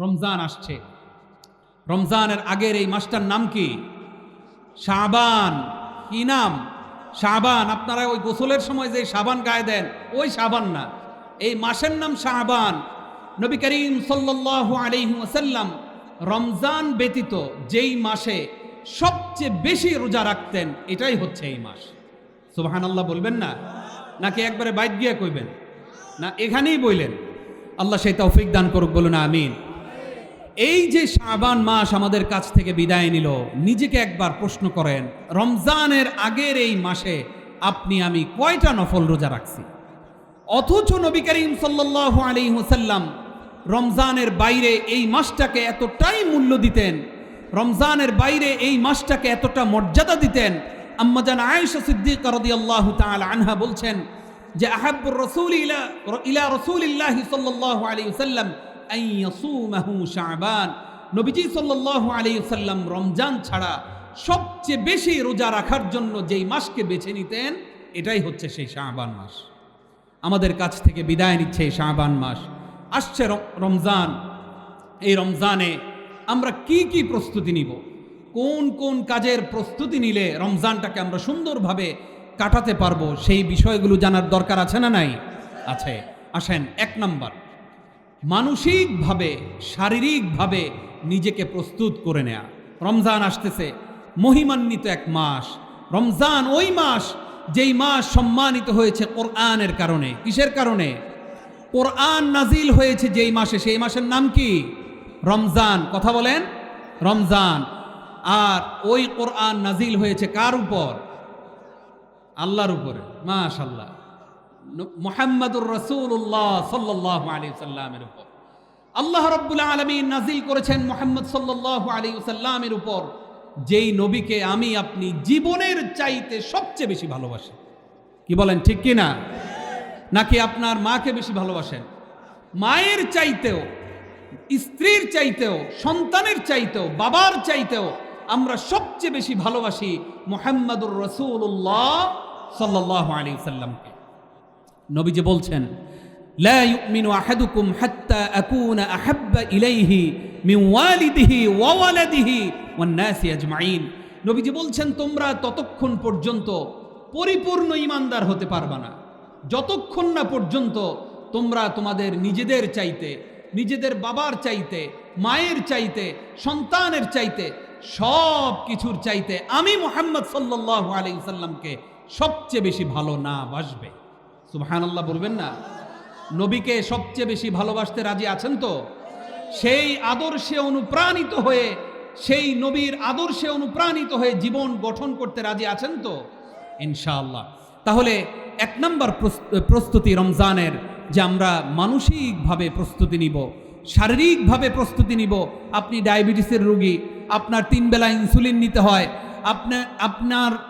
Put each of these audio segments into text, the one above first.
রমজান আসছে। রমজানের আগের এই মাসটার নাম কি? শাবান। কি নাম? শাবান। আপনারা ওই গোসলের সময় যে সাবান গায়ে দেন, ওই সাবান না। এই মাসের নাম শাবান। নবী করিম আলাইহি ওয়াসাল্লাম রমজান ব্যতীত যেই মাসে সবচেয়ে বেশি রোজা রাখতেন, এটাই হচ্ছে এই মাস। সুবহানাল্লাহ বলবেন না? নাকি একবারে বাইক গিয়ে কইবেন? না, এখানেই বললেন আল্লাহ সেই তৌফিক দান করুক, বলুন আমিন। এই যে শাবান মাস আমাদের কাছ থেকে বিদায় নিল, নিজেকে একবার প্রশ্ন করেন, রমজানের আগের এই মাসে আপনি আমি কয়টা নফল রোজা রাখছি? অথচ নবী করিম সাল্লাল্লাহু আলাইহি ওয়াসাল্লাম রমজানের বাইরে এই মাসটাকে এতটাই মূল্য দিতেন, রমজানের বাইরে এই মাসটাকে এতটা মর্যাদা দিতেন। আম্মাজান আয়েশা সিদ্দিকা রাদিয়াল্লাহু তাআলা আনহা বলছেন যে, আহাব্বুর রাসূল ইলা ইলা রাসূলিল্লাহি সাল্লাল্লাহু আলাইহি ওয়াসাল্লাম আন শাবান। নবীজি সাল্লাল্লাহু আলাইহি ওয়াসাল্লাম রমজান ছাড়া সবচেয়ে বেশি রোজা রাখার জন্য যেই মাসকে বেছে নিতেন, এটাই হচ্ছে সেই শাবান মাস। আমাদের কাছ থেকে বিদায় নিচ্ছে এই শাবান মাস। আসছে রমজান। এই রমজানে আমরা কি কি প্রস্তুতি নিব? কোন কোন কাজের প্রস্তুতি নিলে রমজানটাকে আমরা সুন্দরভাবে কাটাতে পারব? সেই বিষয়গুলো জানার দরকার আছে না নাই? আছে। আসেন, এক নাম্বার। মানসিকভাবে, শারীরিকভাবে নিজেকে প্রস্তুত করে নেয়া। রমজান আসতেছে, মহিমান্বিত এক মাস। রমজান ওই মাস যেই মাস সম্মানিত হয়েছে কোরআনের কারণে। কিসের কারণে? কোরআন নাজিল হয়েছে যেই মাসে। সেই মাসের নাম কি? রমজান। কথা বলেন, রমজান। আর ওই কোরআন নাজিল হয়েছে কার উপর? আল্লাহর উপরে। মাশাল্লাহ মোহাম্মদুর রসুল্লাহ সাল্লাহ আলী সাল্লামের উপর। আল্লাহ রব্বুল আলমী নাজিল করেছেন মোহাম্মদ সাল্লাহ আলী সাল্লামের উপর, যেই নবীকে আমি আপনি জীবনের চাইতে সবচেয়ে বেশি ভালোবাসি। কি বলেন, ঠিক কি না নাকি আপনার মাকে বেশি ভালোবাসেন? মায়ের চাইতেও, স্ত্রীর চাইতেও, সন্তানের চাইতেও, বাবার চাইতেও আমরা সবচেয়ে বেশি ভালোবাসি মোহাম্মদুর রসুল্লাহ সাল্লাহ আলী সাল্লামকে। নবীজি বলছেন, লা ইউমিনু আহাদুকুম হাত্তা আকুনা আহাব্বা ইলাইহি মিন ওয়ালিদিহি ওয়া ওয়ালাদিহি ওয়ান নবীজি বলছেন, তোমরা ততক্ষণ পর্যন্ত পরিপূর্ণ ইমানদার হতে পারবা না। যতক্ষণ না পর্যন্ত তোমরা তোমাদের নিজেদের চাইতে, নিজেদের বাবার চাইতে, মায়ের চাইতে, সন্তানের চাইতে, সব কিছুর চাইতে আমি মোহাম্মদ সাল্লাহ আলী সাল্লামকে সবচেয়ে বেশি ভালো না বাসবে। সুবহানাল্লাহ বলবেন না। নবীকে সবচেয়ে বেশি ভালোবাসতে রাজি আছেন তো? সেই আদর্শে অনুপ্রাণিত হয়ে, সেই নবীর আদর্শে অনুপ্রাণিত হয়ে জীবন গঠন করতে রাজি আছেন তো? ইনশাআল্লাহ। তাহলে এক নম্বর প্রস- প্রস্তুতি রমজানের যে আমরা মানসিকভাবে প্রস্তুতি নিব, শারীরিকভাবে প্রস্তুতি নিব, আপনি ডায়াবেটিসের রোগী, আপনার তিন বেলা ইনসুলিন নিতে হয় আপনার আপনার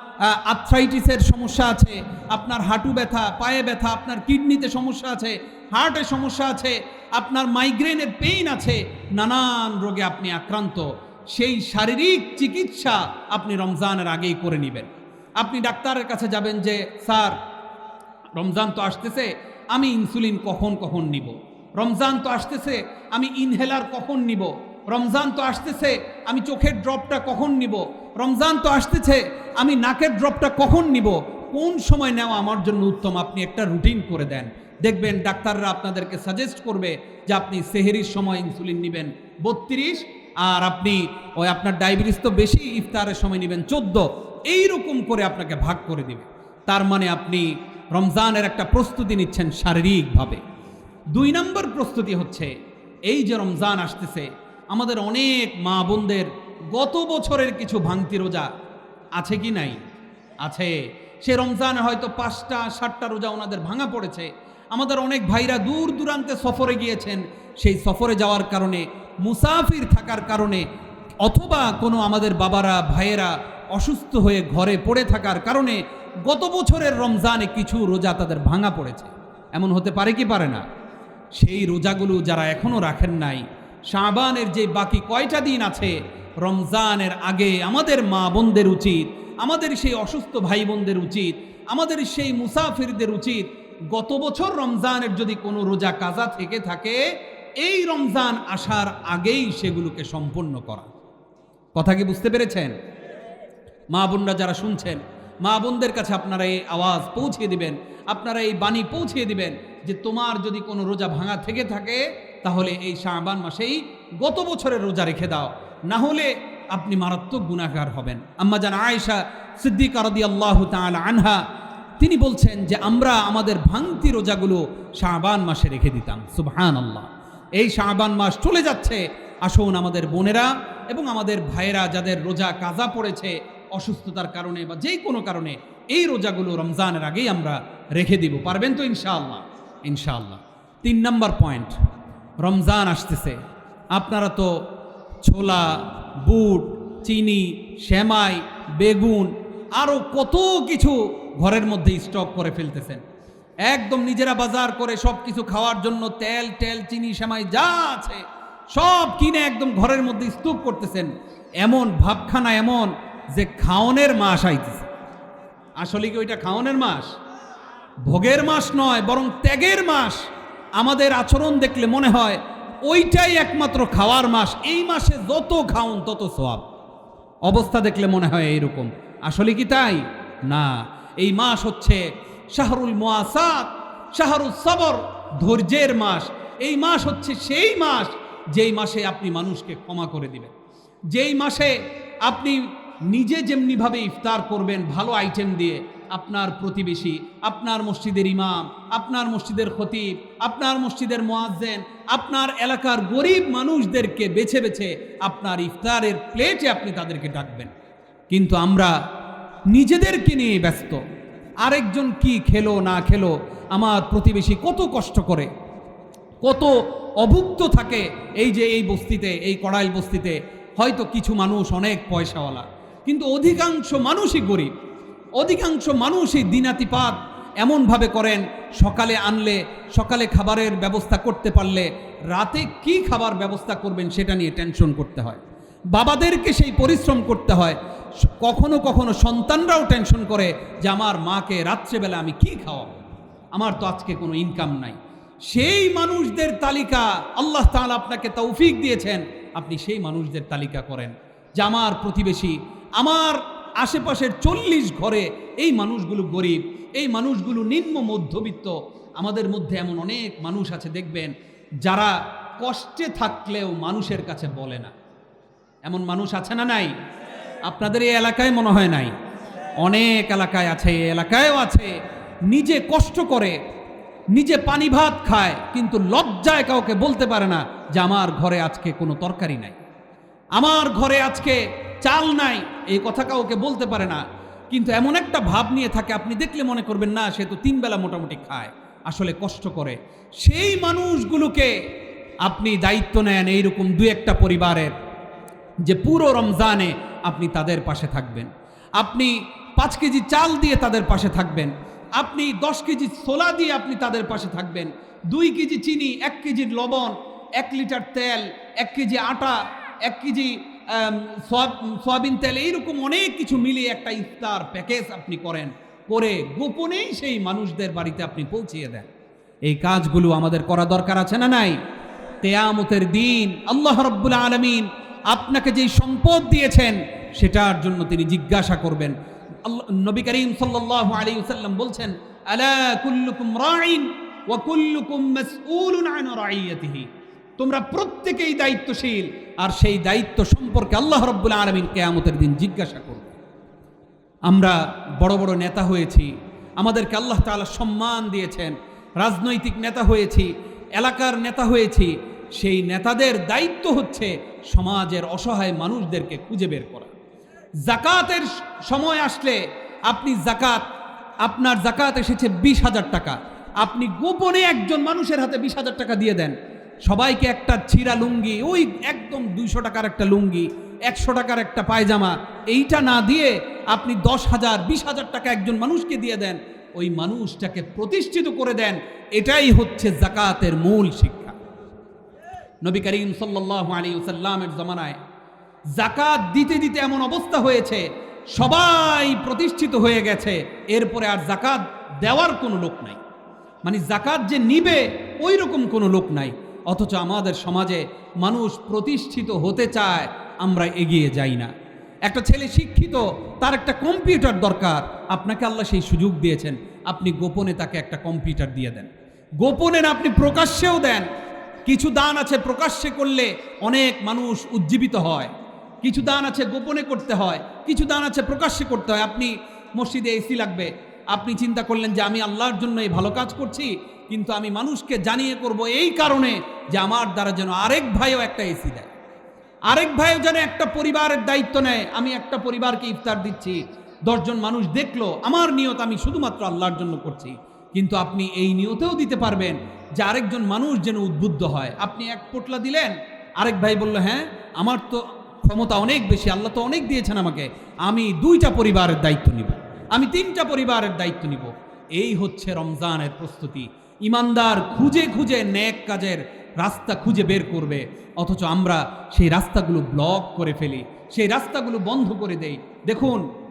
আর্থ্রাইটিসের সমস্যা আছে, আপনার হাঁটু ব্যথা, পায়ে ব্যথা, আপনার কিডনিতে সমস্যা আছে হার্টের সমস্যা আছে, আপনার মাইগ্রেনের পেইন আছে, নানান রোগে আপনি আক্রান্ত। সেই শারীরিক চিকিৎসা আপনি রমজানের আগেই করে নেবেন। আপনি ডাক্তারের কাছে যাবেন যে, স্যার, রমজান তো আসতেছে, আমি ইনসুলিন কখন কখন নিব? রমজান তো আসতেছে, আমি ইনহেলার কখন নিব? রমজান তো আসতেছে, আমি চোখের ড্রপটা কখন নিব? রমজান তো আসতেছে, আমি নাকের ড্রপটা কখন নিব? কোন সময় নেওয়া আমার জন্য উত্তম? আপনি একটা রুটিন করে দেন। দেখবেন ডাক্তাররা আপনাদেরকে সাজেস্ট করবে যে আপনি সেহেরির সময় ইনসুলিন নেবেন বত্রিশ, আর আপনি ওই আপনার ডায়াবেটিস তো বেশি, ইফতারের সময় নেবেন চোদ্দ। এইরকম করে আপনাকে ভাগ করে দিবে। তার মানে আপনি রমজানের একটা প্রস্তুতি নিচ্ছেন শারীরিকভাবে। দুই নম্বর প্রস্তুতি হচ্ছে, এই যে রমজান আসতেছে আমাদের অনেক মা বোনদের গত বছরের কিছু ভাঙতি রোজা আছে কি নাই? আছে। সে রমজানে হয়তো পাঁচটা, সাতটা রোজা ওনাদের ভাঙা পড়েছে। আমাদের অনেক ভাইরা দূর দূরান্তে সফরে গিয়েছেন। সেই সফরে যাওয়ার কারণে, মুসাফির থাকার কারণে, অথবা কোনো আমাদের বাবারা, ভাইয়েরা অসুস্থ হয়ে ঘরে পড়ে থাকার কারণে গত বছরের রমজানে কিছু রোজা তাদের ভাঙা পড়েছে। এমন হতে পারে কি পারে না? সেই রোজাগুলো যারা এখনও রাখেন নাই শাবানের যে বাকি কয়টা দিন আছে, রমজানের আগে আমাদের মা বোনদের উচিত, আমাদের সেই অসুস্থ ভাই বোনদের উচিত, আমাদের সেই মুসাফিরদের উচিত, গত বছর রমজানের যদি কোনো রোজা কাজা থেকে থাকে, এই রমজান আসার আগেই সেগুলোকে সম্পন্ন করা। কথা কি বুঝতে পেরেছেন? মা বোনরা যারা শুনছেন, মা বোনদের কাছে আপনারা এই আওয়াজ পৌঁছে দিবেন, আপনারা এই বাণী পৌঁছে দিবেন যে তোমার যদি কোনো রোজা ভাঙা থেকে থাকে তাহলে এই শাবান মাসেই গত বছরের রোজা রেখে দাও। না হলে আপনি মারাত্মক গুণাগার হবেন। আম্মা জান আয়েশা সিদ্দিক আরদি আল্লাহ আনহা, তিনি বলছেন যে আমরা আমাদের ভাঙতি রোজাগুলো শাবান মাসে রেখে দিতাম। সুবহান আল্লাহ এই শাবান মাস চলে যাচ্ছে। আসুন আমাদের বোনেরা এবং আমাদের ভাইয়েরা যাদের রোজা কাজা পড়েছে অসুস্থতার কারণে বা যেই কোনো কারণে, এই রোজাগুলো রমজানের আগেই আমরা রেখে দিব। পারবেন তো ইনশাআল্লাহ? ইনশাআল্লাহ। তিন নম্বর পয়েন্ট। রমজান আসতেছে। আপনারা তো ছোলা, বুট, চিনি শ্যামাই বেগুন আরও কত কিছু ঘরের মধ্যে স্টক করে ফেলতেছেন। একদম নিজেরা বাজার করে সব কিছু খাওয়ার জন্য তেল টেল চিনি শ্যামাই যা আছে, সব কিনে একদম ঘরের মধ্যে স্তূপ করতেছেন। এমন ভাবখানা এমন যে খাওনের মাস আইতেছে। আসলে কি ওইটা খাওনের মাস? ভোগের মাস নয়, বরং ত্যাগের মাস। আমাদের আচরণ দেখলে মনে হয় ওইটাই একমাত্র খাওয়ার মাস। এই মাসে যত খাওন তত সোয়াব অবস্থা দেখলে মনে হয় এইরকম। আসলে কি তাই? না। এই মাস হচ্ছে শাহরুল মোয়াসাত শাহরুল সবর ধৈর্যের মাস। এই মাস হচ্ছে সেই মাস যেই মাসে আপনি মানুষকে ক্ষমা করে দিবেন। যেই মাসে আপনি নিজে যেমনিভাবে ইফতার করবেন, ভালো আইটেম দিয়ে আপনার প্রতিবেশী, আপনার মসজিদের ইমাম, আপনার মসজিদের খতিব, আপনার মসজিদের মোয়াজ্জেন, আপনার এলাকার গরিব মানুষদেরকে বেছে বেছে আপনার ইফতারের প্লেটে আপনি তাদেরকে ডাকবেন। কিন্তু আমরা নিজেদেরকে নিয়ে ব্যস্ত। আরেকজন কি খেলো, না খেলো, আমার প্রতিবেশী কত কষ্ট করে, কত অভুক্ত থাকে এই যে এই বস্তিতে, এই কড়াইল বস্তিতে। হয়তো কিছু মানুষ অনেক পয়সাওয়ালা, কিন্তু অধিকাংশ মানুষই গরিব। অধিকাংশ মানুষই দিনাতিপাত এমনভাবে করেন, সকালে আনলে, সকালে খাবারের ব্যবস্থা করতে পারলে, রাতে কি খাবার ব্যবস্থা করবেন সেটা নিয়ে টেনশন করতে হয়। বাবাদেরকে সেই পরিশ্রম করতে হয়। কখনো কখনো সন্তানরাও টেনশন করে যে আমার মাকে রাত্রেবেলা আমি কি খাওয়াবো? আমার তো আজকে কোনো ইনকাম নাই। সেই মানুষদের তালিকা আল্লাহ তাআলা আপনাকে তৌফিক দিয়েছেন, আপনি সেই মানুষদের তালিকা করেন যে আমার প্রতিবেশী, আমার আশেপাশের চল্লিশ ঘরে এই মানুষগুলো গরিব, এই মানুষগুলো নিম্ন মধ্যবিত্ত। আমাদের মধ্যে এমন অনেক মানুষ আছে, দেখবেন, যারা কষ্টে থাকলেও মানুষের কাছে বলে না। এমন মানুষ আছে না নাই? আপনাদের এই এলাকায় মনে হয় নাই? অনেক এলাকায় আছে, এই এলাকায়ও আছে। নিজে কষ্ট করে, নিজে পানি ভাত খায়, কিন্তু লজ্জায় কাউকে বলতে পারে না যে, আমার ঘরে আজকে কোনো তরকারি নাই। আমার ঘরে আজকে চাল নাই। এই কথা কাউকে বলতে পারে না। কিন্তু এমন একটা ভাব নিয়ে থাকে, আপনি দেখলে মনে করবেন, না, সে তো তিন বেলা মোটামুটি খায়, আসলে কষ্ট করে। সেই মানুষগুলোকে আপনি দায়িত্ব নেন এইরকম দু একটা পরিবারের, যে পুরো রমজানে আপনি তাদের পাশে থাকবেন। আপনি পাঁচ কেজি চাল দিয়ে তাদের পাশে থাকবেন। আপনি দশ কেজি ছোলা দিয়ে আপনি তাদের পাশে থাকবেন। দুই কেজি চিনি, এক কেজি লবণ, এক লিটার তেল, এক কেজি আটা, এক কেজি সয়াবিন তেল এইরকম অনেক কিছু মিলিয়ে একটা ইফতার প্যাকেজ আপনি করেন, করে গোপনেই সেই মানুষদের বাড়িতে আপনি পৌঁছিয়ে দেন। এই কাজগুলো আমাদের করা দরকার আছে না নাই? তেয়ামতের দিন আল্লাহ রব্বুল আলমিন আপনাকে যেই সম্পদ দিয়েছেন, সেটার জন্য তিনি জিজ্ঞাসা করবেন। নবী করিম সাল্লাল্লাহু আলাইহি ওয়াসাল্লাম বলছেন, আলা কুল্লুকুম রাইন ওয়া কুল্লুকুম মাসউলুন আন রাইয়াতিহি তোমরা প্রত্যেকেই দায়িত্বশীল, আর সেই দায়িত্ব সম্পর্কে আল্লাহ রব্বুল আলমিন কেয়ামতের দিন জিজ্ঞাসা করবে। আমরা বড় বড় নেতা হয়েছি, আমাদেরকে আল্লাহ তাআলা সম্মান দিয়েছেন, রাজনৈতিক নেতা হয়েছি, এলাকার নেতা হয়েছি, সেই নেতাদের দায়িত্ব হচ্ছে সমাজের অসহায় মানুষদেরকে খুঁজে বের করা। জাকাতের সময় আসলে আপনি জাকাত, আপনার জাকাত এসেছে বিশ হাজার টাকা, আপনি গোপনে একজন মানুষের হাতে বিশ হাজার টাকা দিয়ে দেন সবাইকে একটা ছিঁড়া লুঙ্গি, ওই একদম দুইশো টাকার একটা লুঙ্গি, একশো টাকার একটা পায়জামা, এইটা না দিয়ে আপনি দশ হাজার, বিশ হাজার টাকা একজন মানুষকে দিয়ে দেন, ওই মানুষটাকে প্রতিষ্ঠিত করে দেন, এটাই হচ্ছে জাকাতের মূল শিক্ষা। নবী করিম সাল্লাহ আলী সাল্লামের জমানায় জাকাত দিতে দিতে এমন অবস্থা হয়েছে, সবাই প্রতিষ্ঠিত হয়ে গেছে, এরপরে আর জাকাত দেওয়ার কোনো লোক নাই। মানে জাকাত যে নিবে ওই রকম কোনো লোক নাই। অথচ আমাদের সমাজে মানুষ প্রতিষ্ঠিত হতে চায়, আমরা এগিয়ে যাই না। একটা ছেলে শিক্ষিত, তার একটা কম্পিউটার দরকার। আপনাকে আল্লাহ সেই সুযোগ দিয়েছেন, আপনি গোপনে তাকে একটা কম্পিউটার দিয়ে দেন। গোপনে না, আপনি প্রকাশ্যেও দেন। কিছু দান আছে প্রকাশ্যে করলে অনেক মানুষ উজ্জীবিত হয়। কিছু দান আছে গোপনে করতে হয়। কিছু দান আছে প্রকাশ্যে করতে হয়। আপনি মসজিদে এসি লাগবে আপনি চিন্তা করলেন যে আমি আল্লাহর জন্য এই ভালো কাজ করছি, কিন্তু আমি মানুষকে জানিয়ে করব এই কারণে যে আমার দ্বারা যেন আরেক ভাইও একটা এসি দেয়। আরেক ভাইও যেন একটা পরিবারের দায়িত্ব নেয়। আমি একটা পরিবারকে ইফতার দিচ্ছি, দশজন মানুষ দেখল, আমার নিয়ত আমি শুধুমাত্র আল্লাহর জন্য করছি। কিন্তু আপনি এই নিয়তেও দিতে পারবেন যে আরেকজন মানুষ যেন উদ্বুদ্ধ হয়। আপনি এক পোটলা দিলেন, আরেক ভাই বলল হ্যাঁ আমার তো ক্ষমতা অনেক বেশি, আল্লাহ তো অনেক দিয়েছেন আমাকে, আমি দুইটা পরিবারের দায়িত্ব নিব। আমি তিনটা পরিবারের দায়িত্ব নিব। এই হচ্ছে রমজানের প্রস্তুতি। ইমানদার খুঁজে খুঁজে ন্যাক কাজের রাস্তা খুঁজে বের করবে। অথচ আমরা সেই রাস্তাগুলো ব্লক করে ফেলি, সেই রাস্তাগুলো বন্ধ করে দেই। দেখুন